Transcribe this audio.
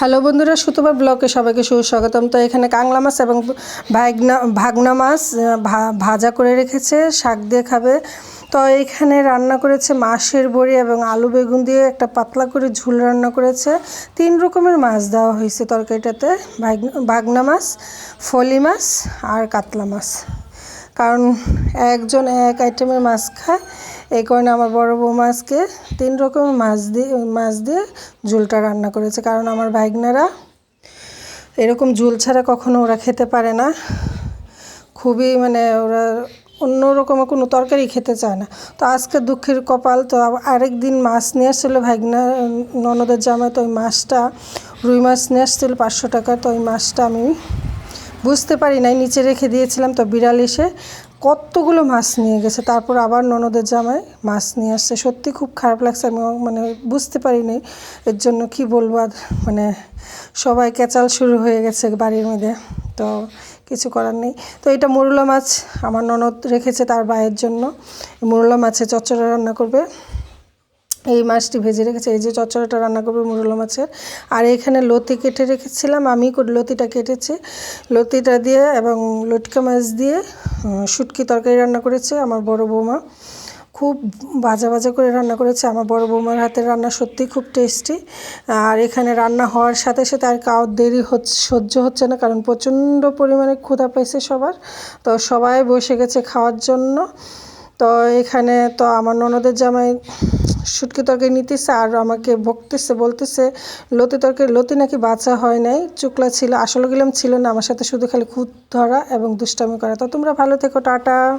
Hello বন্ধুরা সুতোবার ব্লকে সবাইকে সুস্বাগতম তো এখানে কাংলা মাছ এবং ভাগনা ভাগনা মাছ ভাজা করে রেখেছে, শাক দিয়ে খাবে। তো এখানে রান্না করেছে মাছের বড়ি এবং আলু বেগুন দিয়ে একটা পাতলা করে ঝুল রান্না করেছে। তিন রকমের মাছ দেওয়া হয়েছে তরকারিটাতে ভাগ- ভাগনা মাছ, ফলি মাছ আর কাতলা মাছ। কারণ একজন এক আইটেমের মাছ খায়, এই কারণে আমার বড় আজকে তিন রকমের মাছ দিয়ে মাছ দিয়ে ঝোলটা রান্না করেছে। কারণ আমার ভাইগনারা এরকম ঝোল ছাড়া কখনো ওরা খেতে পারে না। খুবই মানে ওরা অন্য রকমের কোনো তরকারি খেতে চায় না। তো আজকে দুঃখের কপাল, তো আরেক দিন মাছ নিয়ে আসছিল ভাগনা ননদের জামাই, তো ওই মাছটা, রুই মাছ নিয়ে আসছিল পাঁচশো টাকা, তো ওই মাছটা আমি বুঝতে পারি নাই, নিচে রেখে দিয়েছিলাম তো বিড়াল এসে কতগুলো মাছ নিয়ে গেছে, তারপর আবার ননদের জামায় মাছ নিয়ে আসছে। সত্যি খুব খারাপ লাগছে, আমি মানে বুঝতে পারিনি এর জন্য কি বলব আর মানে সবাই কেচাল শুরু হয়ে গেছে বাড়ির মধ্যে, তো কিছু করার নেই। তো এটা মোরলা মাছ আমার ননদ রেখেছে তার ভাইয়ের জন্য মোরলা মাছে চচ্চড়া রান্না করবে। এই মাছটি ভেজে রেখেছে। এই যে চচ্চড়াটা রান্না করবে মুরলা মাছের। আর এখানে লতি কেটে রেখেছিলাম। আমি লতিটা কেটেছি। লতিটা দিয়ে এবং লটকা মাছ দিয়ে শুটকি তরকারি রান্না করেছে আমার বড় বৌমা। খুব বাজা বাজা করে রান্না করেছে আমার বড় বৌমার হাতের রান্না, সত্যিই খুব টেস্টি। আর এখানে রান্না হওয়ার সাথে সাথে আর কাউ দেরি হচ্ছে সহ্য হচ্ছে না, কারণ প্রচণ্ড পরিমাণে ক্ষুধা পাইছে সবার। তো সবাই বসে গেছে খাওয়ার জন্য। তো এখানে তো আমার ননদের জামাই শুটকি তরকারি নিতেছে আর আমাকে বকতেছে, বলতেছে, লতি তরকারি, লতি নাকি বাঁচা হয় নাই, চুকলা ছিল, আসলে গেলাম ছিল না, আমার সাথে শুধু খালি খুদ ধরা এবং দুষ্টামি করা। তো তোমরা ভালো থেকো, টাটা।